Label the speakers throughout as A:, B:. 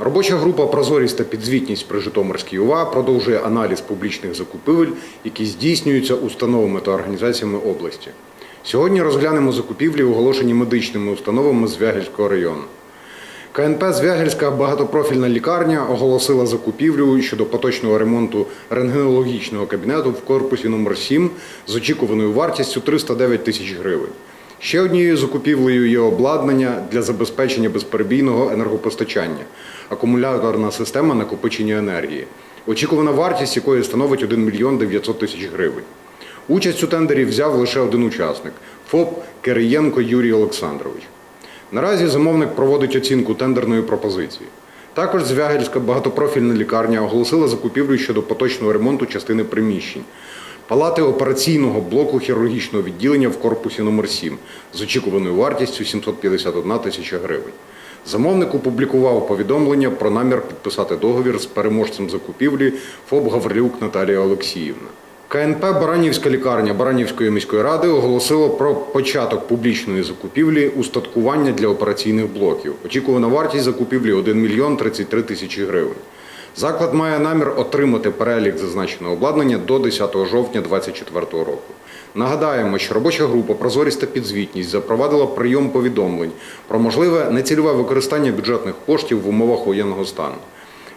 A: Робоча група Прозорість та підзвітність при Житомирській УВА продовжує аналіз публічних закупівель, які здійснюються установами та організаціями області. Сьогодні розглянемо закупівлі, оголошені медичними установами Звягельського району. КНП Звягельська багатопрофільна лікарня оголосила закупівлю щодо поточного ремонту рентгенологічного кабінету в корпусі номер 7 з очікуваною вартістю 309 тисяч гривень. Ще однією закупівлею є обладнання для забезпечення безперебійного енергопостачання, акумуляторна система накопичення енергії, очікувана вартість якої становить 1 мільйон 900 тисяч гривень. Участь у тендері взяв лише один учасник ФОП Кириєнко Юрій Олександрович. Наразі замовник проводить оцінку тендерної пропозиції. Також Звягельська багатопрофільна лікарня оголосила закупівлю щодо поточного ремонту частини приміщень. Палати операційного блоку хірургічного відділення в корпусі номер 7 з очікуваною вартістю 751 тисяча гривень. Замовник опублікував повідомлення про намір підписати договір з переможцем закупівлі ФОБ Гаврилюк Наталія Олексіївна. КНП Баранівська лікарня Баранівської міської ради оголосило про початок публічної закупівлі устаткування для операційних блоків. Очікувана вартість закупівлі 1 мільйон 33 тисячі гривень. Заклад має намір отримати перелік зазначеного обладнання до 10 жовтня 2024 року. Нагадаємо, що робоча група Прозорість та підзвітність запровадила прийом повідомлень про можливе нецільове використання бюджетних коштів в умовах воєнного стану.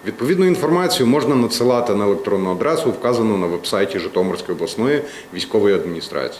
A: Відповідну інформацію можна надсилати на електронну адресу, вказану на вебсайті Житомирської обласної військової адміністрації.